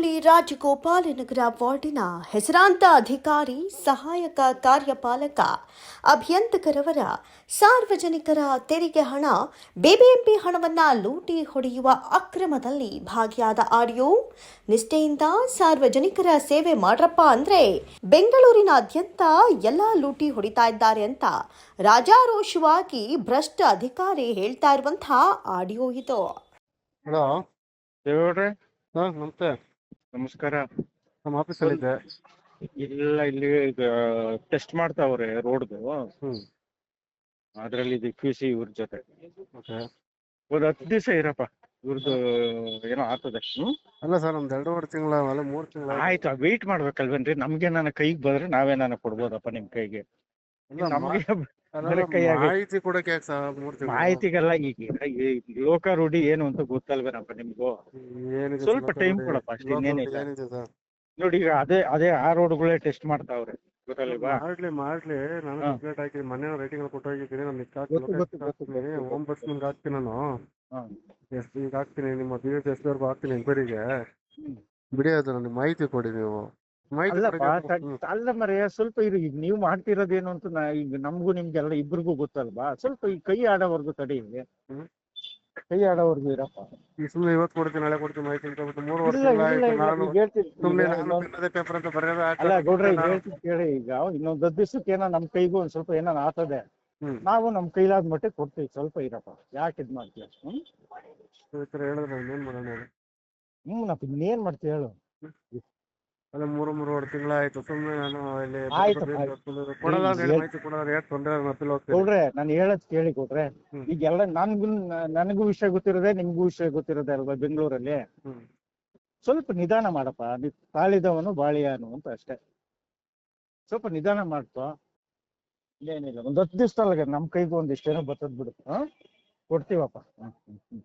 ದೇವನಹಳ್ಳಿ ರಾಜಗೋಪಾಲನಗರ ವಾರ್ಡಿನ ಹೆಸರಾಂತ ಅಧಿಕಾರಿ, ಸಹಾಯಕ ಕಾರ್ಯಪಾಲಕ ಅಭಿಯಂತಕರವರ ಸಾರ್ವಜನಿಕರ ತೆರಿಗೆ ಹಣ, ಬಿಬಿಎಂಪಿ ಹಣವನ್ನು ಲೂಟಿ ಹೊಡೆಯುವ ಅಕ್ರಮದಲ್ಲಿ ಭಾಗಿಯಾದ ಆಡಿಯೋ. ನಿಷ್ಠೆಯಿಂದ ಸಾರ್ವಜನಿಕರ ಸೇವೆ ಮಾಡ್ರಪ್ಪ ಅಂದ್ರೆ ಬೆಂಗಳೂರಿನಾದ್ಯಂತ ಎಲ್ಲ ಲೂಟಿ ಹೊಡಿತಾ ಇದ್ದಾರೆ ಅಂತ ರಾಜಾರೋಷವಾಗಿ ಭ್ರಷ್ಟ ಅಧಿಕಾರಿ ಹೇಳ್ತಾ ಇರುವಂತಹ ಆಡಿಯೋ ಇದು. ಹಲೋ ನಮಸ್ತೆ. ನಮಸ್ಕಾರ. ನಮ್ಮ ಆಫೀಸಲ್ಲಿ ಇದೆ. ಇಲ್ಲ ಇಲ್ಲಿ ಟೆಸ್ಟ್ ಮಾಡ್ತಾವ್ರೆ ರೋಡ್ದು ಹ್ಮ್. ಅದ್ರಲ್ಲಿ ಇದು ಕ್ಯೂ ಸಿ ಇವ್ರ ಜೊತೆ. ಓಕೆ. ಒಂದ್ ಹತ್ತು ದಿವಸ ಇರಪ್ಪ. ಇವ್ರದ್ದು ಏನೋ ಆಗ್ತದೆ. ಹ್ಮ್? ಅಲ್ಲ ಸರ್ ನಮ್ದು ಎರಡೂವರೆ ತಿಂಗಳ ಅಲ್ಲ ಮೂರು ತಿಂಗಳ ಆಯ್ತು. ವೆಯ್ಟ್ ಮಾಡ್ಬೇಕಲ್ವೇನ್ರಿ? ನಮ್ಗೆ ನನ್ನ ಕೈಗೆ ಬಂದ್ರೆ ನಾವೇನಾನ ಕೊಡ್ಬೋದಪ್ಪ ನಿಮ್ ಕೈಗೆ. ಮಾಹಿತಿ ಕೊಡಕ್ಕೆ ಯಾಕೆ ತಿಂಗಳು? ಮಾಹಿತಿಗೆಲ್ಲ ಈಗ ಲೋಕ ರೂಢಿ ಏನು ಅಂತ ಗೊತ್ತಲ್ವೇನಪ್ಪ ನಿಮ್ಗೂ? ಏನಿದೆ ಸ್ವಲ್ಪ ಟೈಮ್ ಕೊಡಪ್ಪ ಅಷ್ಟೇ, ಇನ್ನೇನಿಲ್ಲ. ಏನಿದೆ ಸರ್ ನೋಡಿ ಈಗ ಅದೇ ಅದೇ ಆ ರೋಡ್ಗಳೇ ಟೆಸ್ಟ್ ಮಾಡ್ತಾವ್ರೆ ಗೊತ್ತಲ್ವಾ? ಮಾಡ್ಲಿ ಮಾಡ್ಲಿ. ನಾನು. ಕಂಪ್ಲೇಂಟ್ ಹಾಕಿ ಮೊನ್ನೆ ರೈಟಿಂಗ್ ಕೊಟ್ಟು ಹೋಗಿದ್ದೀನಿ ನಾನು ನಿಕ್ ಗೊತ್ತು, ಗೊತ್ತು, ಗೊತ್ತು, ಹಾಕ್ತೀನಿ. ಗೊತ್ತು. ಹಾಕ್ತೀನಿ ನಾನು. ಎಸ್ ಈಗ ಹಾಕ್ತೀನಿ. ನಿಮ್ಮ ಬಿ ಎಸ್ ಎಸ್ ಅವ್ರಿಗೂ ಹಾಕ್ತೀನಿ ಎಂಕ್ವೈರಿಗೆ ಬಿಡಿ ಅದು ನನಗೆ ಮಾಹಿತಿ ಕೊಡಿ ನೀವು. ಅಲ್ಲಪ್ಪ. ಅಲ್ಲ ಮರೆಯ ಸ್ವಲ್ಪ ಇದು ಈಗ ನೀವು ಮಾಡ್ತಿರೋದೇನು ಅಂತ ನಾ ಈಗ ನಮಗೂ ನಿಮ್ಗೆಲ್ಲ ಇಬ್ರಿಗೂ ಗೊತ್ತಲ್ವಾ? ಸ್ವಲ್ಪ ಈ ಕೈ ಆಡೋವರ್ಗು ತಡಿ ಹ್ಮ್. ಕೈ ಆಡೋವರ್ಗು ಇರಪ್ಪ. ಈ ಸುಮ್ಮನೆ ಇವತ್ತು ಕೊಡ್ತೀನಿ ನಾಳೆ ಕೊಡ್ತೀನಿ ಮಾಹಿತಿ ಅಂತ ಹೇಳ್ಬಿಟ್ಟು ಮೂರು ವರ್ಷ ಇಲ್ಲ ಇಲ್ಲ ಆಯ್ತು ನಾನು ಈಗ ಹೇಳ್ತೀನಿ ಸುಮ್ಮನೆ ನಾನು ಇನ್ನೊಂದ್- ತಿನ್ನದೇ ಪೇಪರ್ ಅಂತ ಬರೆಯೋದು ಅಲ್ಲ ಗೌಡ್ರೆ ಈಗ ನಾನು- ಹೇಳ್ತೀನಿ ಕೇಳಿ ಈಗ ಇನ್ನೊಂದ್ ಹತ್ತು ದಿವ್ಸಕ್ಕೆ ಏನೋ ನಮ್ ಕೈಗೂ ಒಂದ್ ಸ್ವಲ್ಪ ಏನೋ ಆತದೆ. ಹ್ಮ್. ನಾವು ನಮ್ ಕೈಲಾದ ಮಟ್ಟಿಗೆ ಕೊಡ್ತೀವಿ ಸ್ವಲ್ಪ ಇರಪ್ಪ. ಯಾಕೆ ಇದ್ ಮಾಡ್ತೀಯ? ಹ್ಮ್? ಈ ಥರ ಹೇಳಿದ್ರೆ ನಾನು ಏನ್ ಮಾಡೋಣ ಹೇಳಿ? ಹ್ಮ್ ನಾ ಇನ್ನೇನ್ ಮಾಡ್ತೀಯ ಹೇಳು. ಅಲ್ಲ ಮೂರು ಮೂರುವರೆ ತಿಂಗಳಾಯ್ತು. ಸುಮ್ಮನೆ ನಾನು ಇಲ್ಲಿ ಆಯ್ತು, ಆಯ್ತು. ಕೊಡಲ್ಲ ಅಂತ ಹೇಳಿ ಏನ್- ಮಾಹಿತಿ ಕೊಡೋರು ಯಾಕೆ ತೊಂದರೆ ನಾನು ಅಪೀಲ್ ಹೋಗ್ತೀನಿ ಗೌಡ್ರೆ ನಾನು ಹೇಳದ್ ಕೇಳಿ ಕೊಟ್ರೆ ಹ್ಮ್. ಈಗೆಲ್ಲ ನನ್ಗೂ ನನಗೂ ವಿಷಯ ಗೊತ್ತಿರೋದೆ ನಿಮ್ಗೂ ವಿಷಯ ಗೊತ್ತಿರೋದೆ ಅಲ್ವಾ ಬೆಂಗಳೂರಲ್ಲಿ? ಹ್ಮ್. ಸ್ವಲ್ಪ ನಿಧಾನ ಮಾಡಪ್ಪ. ನಿ ತಾಳಿದವನು ಬಾಳಿಯಾನು ಅಂತ ಅಷ್ಟೇ. ಸ್ವಲ್ಪ ನಿಧಾನ ಮಾಡ್ಕೊ. ಏನಿಲ್ಲ ಒಂದ್ ಹತ್ತು ಅಲ್ಲ ನಮ್ ಕೈಗೂ ಒಂದಿಷ್ಟೇನೋ ಬರ್ತದ್ ಬಿಡು. ಹಾ? ಕೊಡ್ತೀವಪ್ಪ. ಹ್ಮ್ ಹ್ಮ್ ಹ್ಮ್.